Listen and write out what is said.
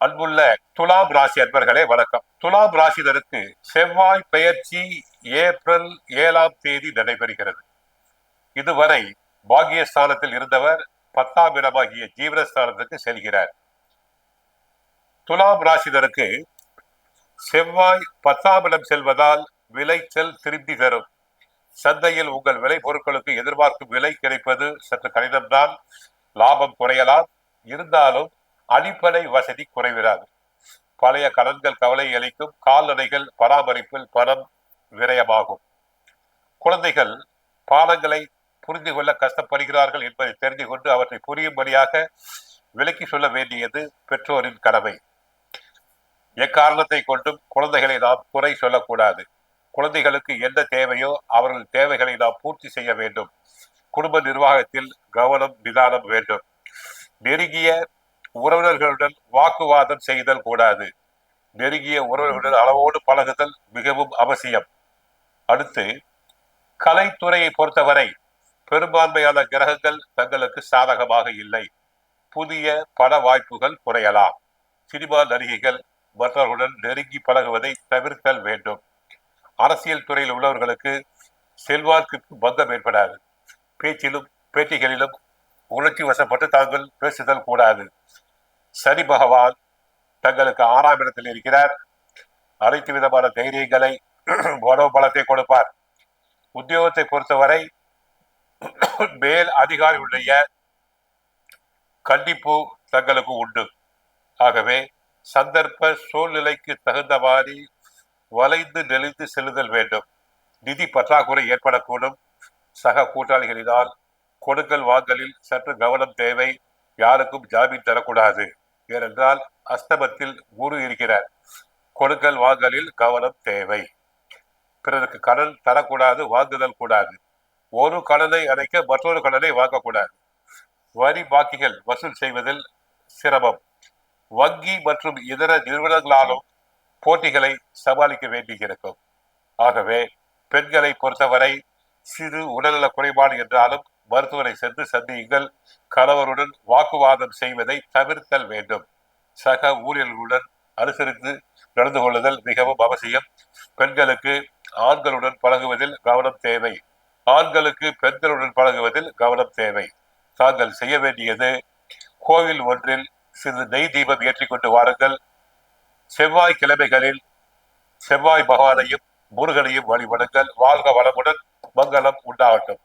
அன்புள்ள துலாம் ராசி அன்பர்களே வணக்கம். துலாம் ராசினருக்கு செவ்வாய் பெயர்ச்சி ஏப்ரல் ஏழாம் தேதி நடைபெறுகிறது. இதுவரை பாகியஸ்தானத்தில் இருந்தவர் பத்தாம் இடமாகிய ஜீவனஸ்தானத்துக்கு செல்கிறார். துலாம் ராசினருக்கு செவ்வாய் பத்தாம் இடம் செல்வதால் விளைச்சல் திருப்தி தரும். சந்தையில் உங்கள் விலை பொருட்களுக்கு எதிர்பார்க்கும் விலை கிடைப்பது சற்று கடினம்தான். லாபம் குறையலாம். இருந்தாலும் அடிப்படை வசதி குறைவிடாது பழைய கடன்கள் கவலை அளிக்கும். கால்நடைகள் பராமரிப்பில் பணம் விரயமாகும். குழந்தைகள் பாடங்களை புரிந்து கொள்ள கஷ்டப்படுகிறார்கள் என்பதை தெரிந்து கொண்டு அவற்றை புரியும்படியாக விலக்கி சொல்ல வேண்டியது பெற்றோரின் கடமை. எக்காரணத்தை கொண்டும் குழந்தைகளை நாம் குறை சொல்லக்கூடாது. குழந்தைகளுக்கு என்ன தேவையோ அவர்கள் தேவைகளை நாம் பூர்த்தி செய்ய வேண்டும். குடும்ப நிர்வாகத்தில் கவனம் நிதானம் வேண்டும். நெருங்கிய உறவினர்களுடன் வாக்குவாதம் செய்தல் கூடாது. நெருங்கிய உறவினர்களுடன் அளவோடு பழகுதல் மிகவும் அவசியம். அடுத்து கலைத்துறையை பொறுத்தவரை பெரும்பான்மையான கிரகங்கள் தங்களுக்கு சாதகமாக இல்லை. புதிய பட வாய்ப்புகள் குறையலாம். சினிமா நடிகைகள் மற்றவர்களுடன் நெருங்கி பழகுவதை தவிர்த்தல் வேண்டும். அரசியல் துறையில் உள்ளவர்களுக்கு செல்வாக்கிற்கு பங்கம் ஏற்படாது. பேச்சிலும் பேட்டிகளிலும் உணர்ச்சி வசப்பட்டு தாங்கள் பேசுதல் கூடாது. சனி பகவான் தங்களுக்கு ஆறாம் இடத்தில் இருக்கிறார். அனைத்து விதமான தைரியங்களை மனோபலத்தை கொடுப்பார். உத்தியோகத்தை பொறுத்தவரை மேல் அதிகாரியுடைய கண்டிப்பு தங்களுக்கு உண்டு. ஆகவே சந்தர்ப்ப சூழ்நிலைக்கு தகுந்த மாதிரி வளைந்து நெளிந்து செல்லுதல் வேண்டும். நிதி பற்றாக்குறை ஏற்படக்கூடும். சக கூட்டாளிகளினால் கொடுக்கல் வாங்கலில் சற்று கவனம் தேவை. யாருக்கும் ஜாமீன் தரக்கூடாது. ஏனென்றால் அஸ்தமத்தில் குரு இருக்கிறார். கொடுக்கல் வாங்கலில் கவனம் தேவை. பிறருக்கு கடன் தரக்கூடாது வாங்குதல் கூடாது. ஒரு கடனை அடைக்க மற்றொரு கடனை வாங்கக்கூடாது. வரி பாக்கிகள் வசூல் செய்வதில் சிரமம். வங்கி மற்றும் இதர நிறுவனங்களாலும் போட்டிகளை சமாளிக்க வேண்டியிருக்கும். ஆகவே பெண்களை பொறுத்தவரை சிறு உடல்நல குறைபாடு என்றாலும் மருத்துவரை சென்று சந்தியுங்கள். கணவருடன் வாக்குவாதம் செய்வதை தவிர்த்தல் வேண்டும். சக ஊழியர்களுடன் அனுசரித்து நடந்து கொள்ளுதல் மிகவும் அவசியம். பெண்களுக்கு ஆண்களுடன் பழகுவதில் கவனம் தேவை. ஆண்களுக்கு பெண்களுடன் பழகுவதில் கவனம் தேவை. தாங்கள் செய்ய வேண்டியது கோவில் ஒன்றில் சிறிது நெய் தீபம் ஏற்றிக்கொண்டு வாருங்கள். செவ்வாய் கிழமைகளில் செவ்வாய் பகவானையும் முருகனையும் வழிபடுங்கள். வாழ்க வளமுடன் மங்களம் உண்டாகட்டும்.